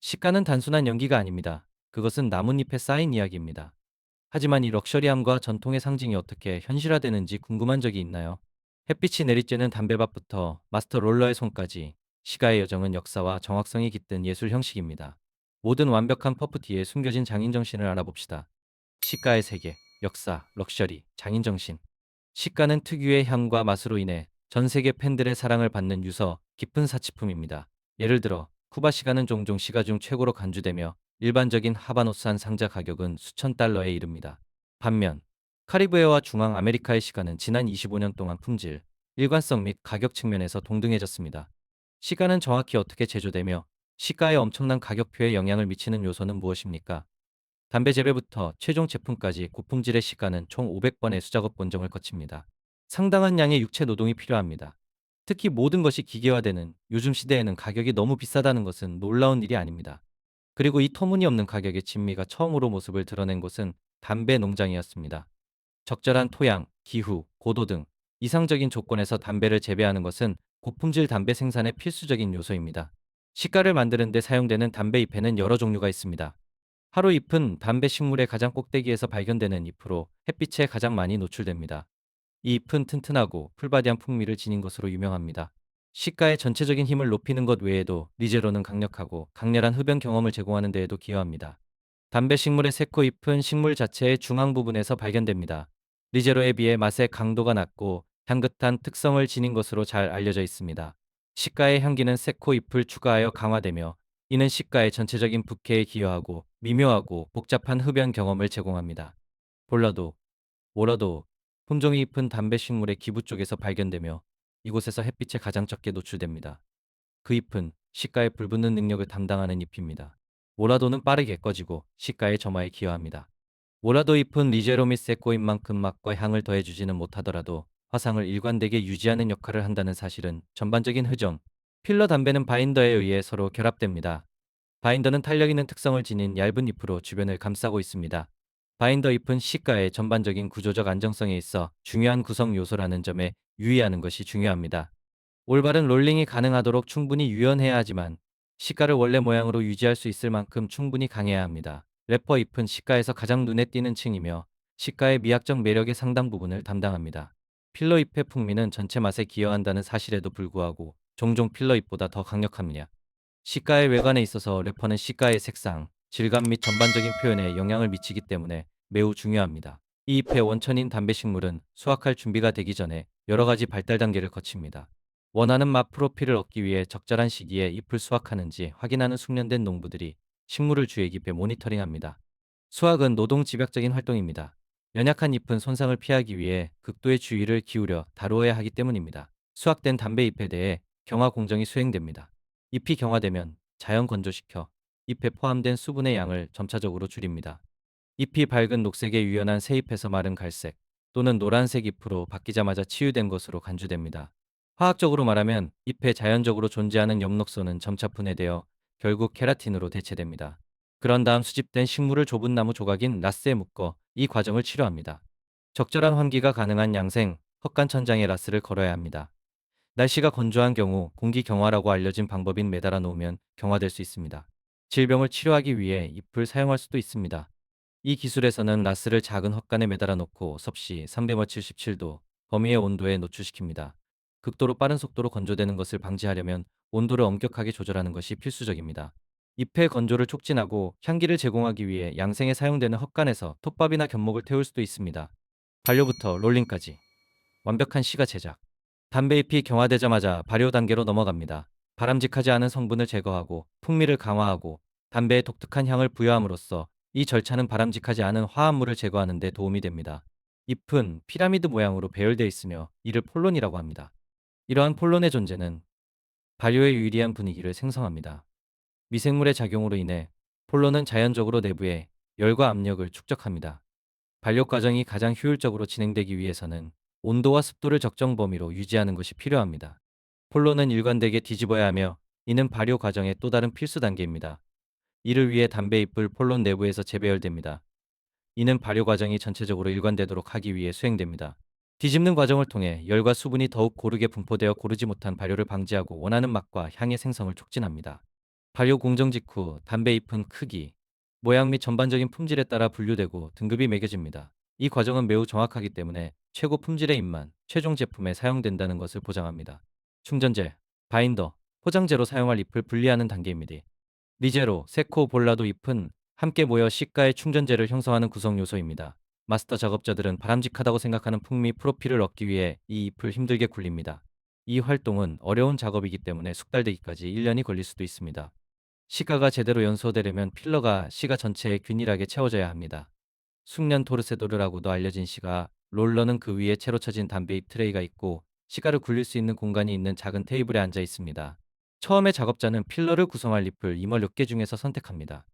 시가는 단순한 연기가 아닙니다. 그것은 나뭇잎에 쌓인 이야기입니다. 하지만 이 럭셔리함과 전통의 상징이 어떻게 현실화되는지 궁금한 적이 있나요? 햇빛이 내리쬐는 담배밭부터 마스터 롤러의 손까지 시가의 여정은 역사와 정확성이 깃든 예술 형식입니다. 모든 완벽한 퍼프 뒤에 숨겨진 장인 정신을 알아봅시다. 시가의 세계, 역사, 럭셔리, 장인 정신. 시가는 특유의 향과 맛으로 인해 전 세계 팬들의 사랑을 받는 유서 깊은 사치품입니다. 예를 들어 쿠바 시가는 종종 시가 중 최고로 간주되며 일반적인 하바노스 한 상자 가격은 수천 달러에 이릅니다. 반면 카리브해와 중앙 아메리카의 시가는 지난 25년 동안 품질, 일관성 및 가격 측면에서 동등해졌습니다. 시가는 정확히 어떻게 제조되며 시가에 엄청난 가격표에 영향을 미치는 요소는 무엇입니까? 담배 재배부터 최종 제품까지 고품질의 시가는 총 500번의 수작업 본정을 거칩니다. 상당한 양의 육체 노동이 필요합니다. 특히 모든 것이 기계화되는 요즘 시대에는 가격이 너무 비싸다는 것은 놀라운 일이 아닙니다. 그리고 이 터무니없는 가격의 진미가 처음으로 모습을 드러낸 곳은 담배 농장이었습니다. 적절한 토양, 기후, 고도 등 이상적인 조건에서 담배를 재배하는 것은 고품질 담배 생산의 필수적인 요소입니다. 시가를 만드는 데 사용되는 담배 잎에는 여러 종류가 있습니다. 하루 잎은 담배 식물의 가장 꼭대기에서 발견되는 잎으로 햇빛에 가장 많이 노출됩니다. 이 잎은 튼튼하고 풀바디한 풍미를 지닌 것으로 유명합니다. 시가의 전체적인 힘을 높이는 것 외에도 리제로는 강력하고 강렬한 흡연 경험을 제공하는 데에도 기여합니다. 담배 식물의 세코 잎은 식물 자체의 중앙 부분에서 발견됩니다. 리제로에 비해 맛의 강도가 낮고 향긋한 특성을 지닌 것으로 잘 알려져 있습니다. 시가의 향기는 세코 잎을 추가하여 강화되며 이는 시가의 전체적인 부캐에 기여하고 미묘하고 복잡한 흡연 경험을 제공합니다. 볼라도, 워라도, 품종이 잎은 담배 식물의 기부 쪽에서 발견되며 이곳에서 햇빛에 가장 적게 노출됩니다. 그 잎은 시가에 불붙는 능력을 담당하는 잎입니다. 모라도는 빠르게 꺼지고 시가의 점화에 기여합니다. 모라도 잎은 리제로미세코인 만큼 맛과 향을 더해주지는 못하더라도 화상을 일관되게 유지하는 역할을 한다는 사실은 전반적인 흐정, 필러 담배는 바인더에 의해 서로 결합됩니다. 바인더는 탄력 있는 특성을 지닌 얇은 잎으로 주변을 감싸고 있습니다. 바인더 잎은 시가의 전반적인 구조적 안정성에 있어 중요한 구성 요소라는 점에 유의하는 것이 중요합니다. 올바른 롤링이 가능하도록 충분히 유연해야 하지만 시가를 원래 모양으로 유지할 수 있을 만큼 충분히 강해야 합니다. 래퍼 잎은 시가에서 가장 눈에 띄는 층이며 시가의 미학적 매력의 상당 부분을 담당합니다. 필러 잎의 풍미는 전체 맛에 기여한다는 사실에도 불구하고 종종 필러 잎보다 더 강력합니다. 시가의 외관에 있어서 래퍼는 시가의 색상, 질감 및 전반적인 표현에 영향을 미치기 때문에 매우 중요합니다. 이 잎의 원천인 담배식물은 수확할 준비가 되기 전에 여러 가지 발달 단계를 거칩니다. 원하는 맛 프로필을 얻기 위해 적절한 시기에 잎을 수확하는지 확인하는 숙련된 농부들이 식물을 주의 깊게 모니터링합니다. 수확은 노동 집약적인 활동입니다. 연약한 잎은 손상을 피하기 위해 극도의 주의를 기울여 다루어야 하기 때문입니다. 수확된 담배 잎에 대해 경화 공정이 수행됩니다. 잎이 경화되면 자연 건조시켜 잎에 포함된 수분의 양을 점차적으로 줄입니다. 잎이 밝은 녹색에 유연한 새잎에서 마른 갈색 또는 노란색 잎으로 바뀌자마자 치유된 것으로 간주됩니다. 화학적으로 말하면 잎에 자연적으로 존재하는 엽록소는 점차 분해되어 결국 케라틴으로 대체됩니다. 그런 다음 수집된 식물을 좁은 나무 조각인 라스에 묶어 이 과정을 치료합니다. 적절한 환기가 가능한 양생, 헛간 천장에 라스를 걸어야 합니다. 날씨가 건조한 경우 공기 경화라고 알려진 방법인 매달아 놓으면 경화될 수 있습니다. 질병을 치료하기 위해 잎을 사용할 수도 있습니다. 이 기술에서는 라스를 작은 헛간에 매달아 놓고 섭씨 377도 범위의 온도에 노출시킵니다. 극도로 빠른 속도로 건조되는 것을 방지하려면 온도를 엄격하게 조절하는 것이 필수적입니다. 잎의 건조를 촉진하고 향기를 제공하기 위해 양생에 사용되는 헛간에서 톱밥이나 견목을 태울 수도 있습니다. 발효부터 롤링까지 완벽한 시가 제작. 담배 잎이 경화되자마자 발효 단계로 넘어갑니다. 바람직하지 않은 성분을 제거하고 풍미를 강화하고 담배에 독특한 향을 부여함으로써 이 절차는 바람직하지 않은 화합물을 제거하는 데 도움이 됩니다. 잎은 피라미드 모양으로 배열되어 있으며 이를 폴론이라고 합니다. 이러한 폴론의 존재는 발효에 유리한 분위기를 생성합니다. 미생물의 작용으로 인해 폴론은 자연적으로 내부에 열과 압력을 축적합니다. 발효 과정이 가장 효율적으로 진행되기 위해서는 온도와 습도를 적정 범위로 유지하는 것이 필요합니다. 폴론은 일관되게 뒤집어야 하며 이는 발효 과정의 또 다른 필수 단계입니다. 이를 위해 담배 잎을 폴론 내부에서 재배열됩니다. 이는 발효 과정이 전체적으로 일관되도록 하기 위해 수행됩니다. 뒤집는 과정을 통해 열과 수분이 더욱 고르게 분포되어 고르지 못한 발효를 방지하고 원하는 맛과 향의 생성을 촉진합니다. 발효 공정 직후 담배 잎은 크기, 모양 및 전반적인 품질에 따라 분류되고 등급이 매겨집니다. 이 과정은 매우 정확하기 때문에 최고 품질의 잎만 최종 제품에 사용된다는 것을 보장합니다. 충전재, 바인더, 포장재로 사용할 잎을 분리하는 단계입니다. 리제로, 세코, 볼라도 잎은 함께 모여 시가의 충전재를 형성하는 구성 요소입니다. 마스터 작업자들은 바람직하다고 생각하는 풍미 프로필을 얻기 위해 이 잎을 힘들게 굴립니다. 이 활동은 어려운 작업이기 때문에 숙달되기까지 1년이 걸릴 수도 있습니다. 시가가 제대로 연소되려면 필러가 시가 전체에 균일하게 채워져야 합니다. 숙련 토르세도르라고도 알려진 시가 롤러는 그 위에 채로 쳐진 담배잎 트레이가 있고 시가를 굴릴 수 있는 공간이 있는 작은 테이블에 앉아 있습니다. 처음에 작업자는 필러를 구성할 잎을 임월 6개 중에서 선택합니다.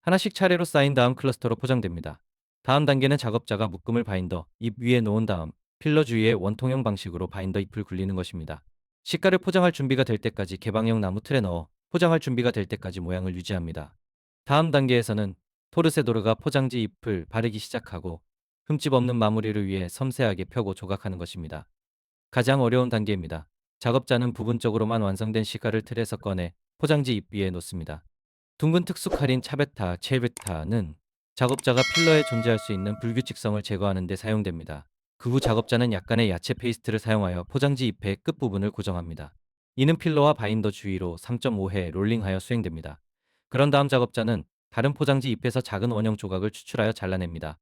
하나씩 차례로 쌓인 다음 클러스터로 포장됩니다. 다음 단계는 작업자가 묶음을 바인더 잎 위에 놓은 다음 필러 주위에 원통형 방식으로 바인더 잎을 굴리는 것입니다. 시가를 포장할 준비가 될 때까지 개방형 나무 틀에 넣어 포장할 준비가 될 때까지 모양을 유지합니다. 다음 단계에서는 토르세도르가 포장지 잎을 바르기 시작하고 흠집 없는 마무리를 위해 섬세하게 펴고 조각하는 것입니다. 가장 어려운 단계입니다. 작업자는 부분적으로만 완성된 시가를 틀에서 꺼내 포장지 잎 위에 놓습니다. 둥근 특수 칼인 차베타, 체베타는 작업자가 필러에 존재할 수 있는 불규칙성을 제거하는 데 사용됩니다. 그 후 작업자는 약간의 야채 페이스트를 사용하여 포장지 잎의 끝부분을 고정합니다. 이는 필러와 바인더 주위로 3.5회 롤링하여 수행됩니다. 그런 다음 작업자는 다른 포장지 잎에서 작은 원형 조각을 추출하여 잘라냅니다.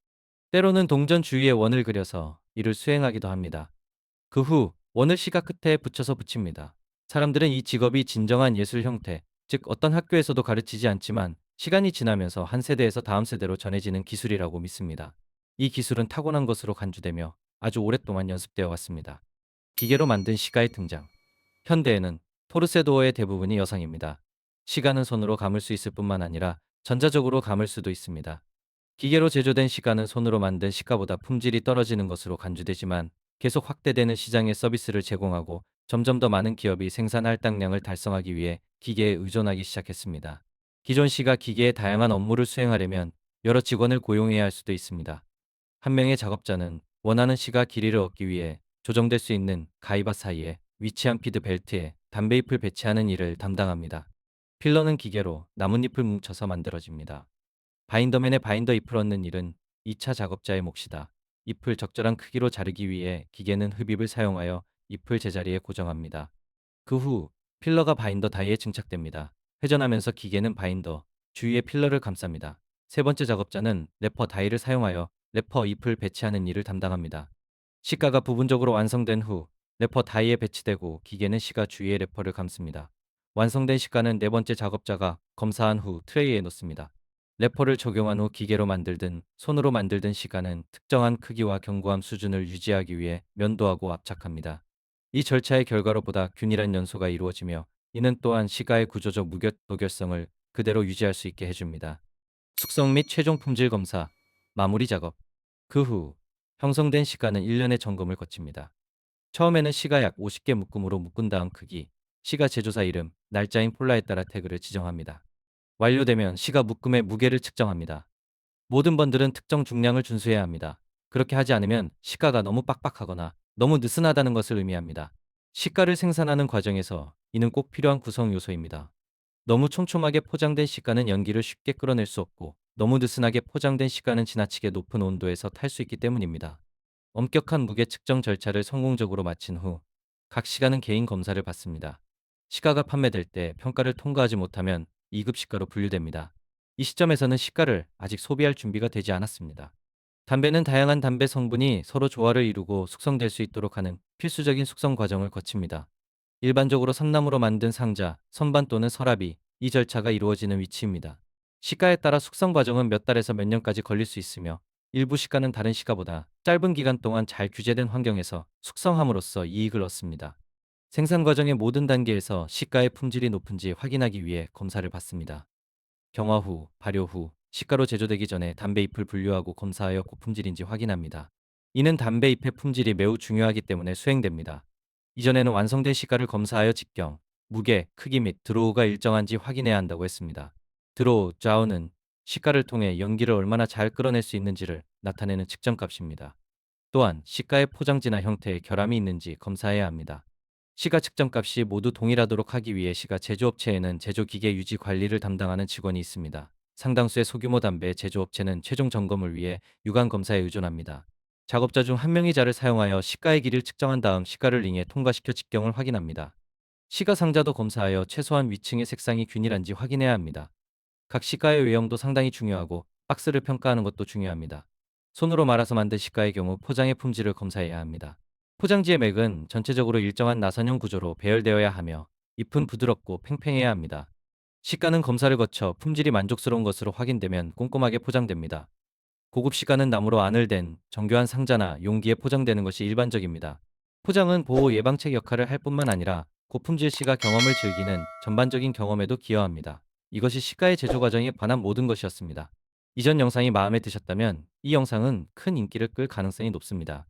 때로는 동전 주위에 원을 그려서 이를 수행하기도 합니다. 그 후 원을 시각 끝에 붙여서 붙입니다. 사람들은 이 직업이 진정한 예술 형태, 즉 어떤 학교에서도 가르치지 않지만 시간이 지나면서 한 세대에서 다음 세대로 전해지는 기술이라고 믿습니다. 이 기술은 타고난 것으로 간주되며 아주 오랫동안 연습되어 왔습니다. 기계로 만든 시가의 등장. 현대에는 토르세도어의 대부분이 여성입니다. 시간은 손으로 감을 수 있을 뿐만 아니라 전자적으로 감을 수도 있습니다. 기계로 제조된 시가는 손으로 만든 시가보다 품질이 떨어지는 것으로 간주되지만 계속 확대되는 시장의 서비스를 제공하고 점점 더 많은 기업이 생산 할당량을 달성하기 위해 기계에 의존하기 시작했습니다. 기존 시가 기계의 다양한 업무를 수행하려면 여러 직원을 고용해야 할 수도 있습니다. 한 명의 작업자는 원하는 시가 길이를 얻기 위해 조정될 수 있는 가이바 사이에 위치한 피드 벨트에 담배잎을 배치하는 일을 담당합니다. 필러는 기계로 나뭇잎을 뭉쳐서 만들어집니다. 바인더맨의 바인더 잎을 얻는 일은 2차 작업자의 몫이다. 잎을 적절한 크기로 자르기 위해 기계는 흡입을 사용하여 잎을 제자리에 고정합니다. 그 후 필러가 바인더 다이에 증착됩니다. 회전하면서 기계는 바인더 주위에 필러를 감쌉니다. 세 번째 작업자는 래퍼 다이를 사용하여 래퍼 잎을 배치하는 일을 담당합니다. 시가가 부분적으로 완성된 후 래퍼 다이에 배치되고 기계는 시가 주위에 래퍼를 감습니다. 완성된 시가는 네 번째 작업자가 검사한 후 트레이에 놓습니다. 래퍼를 적용한 후 기계로 만들든 손으로 만들든 시가는 특정한 크기와 견고함 수준을 유지하기 위해 면도하고 압착합니다. 이 절차의 결과로 보다 균일한 연소가 이루어지며 이는 또한 시가의 구조적 무결 도결성을 그대로 유지할 수 있게 해줍니다. 숙성 및 최종 품질 검사, 마무리 작업. 그 후 형성된 시가는 1년의 점검을 거칩니다. 처음에는 시가 약 50개 묶음으로 묶은 다음 크기, 시가 제조사 이름, 날짜인 폴라에 따라 태그를 지정합니다. 완료되면 시가 묶음의 무게를 측정합니다. 모든 번들은 특정 중량을 준수해야 합니다. 그렇게 하지 않으면 시가가 너무 빡빡하거나 너무 느슨하다는 것을 의미합니다. 시가를 생산하는 과정에서 이는 꼭 필요한 구성 요소입니다. 너무 촘촘하게 포장된 시가는 연기를 쉽게 끌어낼 수 없고 너무 느슨하게 포장된 시가는 지나치게 높은 온도에서 탈 수 있기 때문입니다. 엄격한 무게 측정 절차를 성공적으로 마친 후 각 시가는 개인 검사를 받습니다. 시가가 판매될 때 평가를 통과하지 못하면 2급 시가로 분류됩니다. 이 시점에서는 시가를 아직 소비할 준비가 되지 않았습니다. 담배는 다양한 담배 성분이 서로 조화를 이루고 숙성될 수 있도록 하는 필수적인 숙성 과정을 거칩니다. 일반적으로 선나무로 만든 상자, 선반 또는 서랍이 이 절차가 이루어지는 위치입니다. 시가에 따라 숙성 과정은 몇 달에서 몇 년까지 걸릴 수 있으며 일부 시가는 다른 시가보다 짧은 기간 동안 잘 규제된 환경에서 숙성함으로써 이익을 얻습니다. 생산 과정의 모든 단계에서 시가의 품질이 높은지 확인하기 위해 검사를 받습니다. 경화 후, 발효 후, 시가로 제조되기 전에 담배 잎을 분류하고 검사하여 고품질인지 확인합니다. 이는 담배 잎의 품질이 매우 중요하기 때문에 수행됩니다. 이전에는 완성된 시가를 검사하여 직경, 무게, 크기 및 드로우가 일정한지 확인해야 한다고 했습니다. 드로우, 좌우는 시가를 통해 연기를 얼마나 잘 끌어낼 수 있는지를 나타내는 측정값입니다. 또한 시가의 포장지나 형태에 결함이 있는지 검사해야 합니다. 시가 측정값이 모두 동일하도록 하기 위해 시가 제조업체에는 제조기계 유지 관리를 담당하는 직원이 있습니다. 상당수의 소규모 담배 제조업체는 최종 점검을 위해 유관 검사에 의존합니다. 작업자 중 한 명이 자를 사용하여 시가의 길이를 측정한 다음 시가를 링에 통과시켜 직경을 확인합니다. 시가 상자도 검사하여 최소한 위층의 색상이 균일한지 확인해야 합니다. 각 시가의 외형도 상당히 중요하고 박스를 평가하는 것도 중요합니다. 손으로 말아서 만든 시가의 경우 포장의 품질을 검사해야 합니다. 포장지의 맥은 전체적으로 일정한 나선형 구조로 배열되어야 하며 잎은 부드럽고 팽팽해야 합니다. 시가는 검사를 거쳐 품질이 만족스러운 것으로 확인되면 꼼꼼하게 포장됩니다. 고급 시가는 나무로 안을 댄 정교한 상자나 용기에 포장되는 것이 일반적입니다. 포장은 보호 예방책 역할을 할 뿐만 아니라 고품질 시가 경험을 즐기는 전반적인 경험에도 기여합니다. 이것이 시가의 제조 과정에 관한 모든 것이었습니다. 이전 영상이 마음에 드셨다면 이 영상은 큰 인기를 끌 가능성이 높습니다.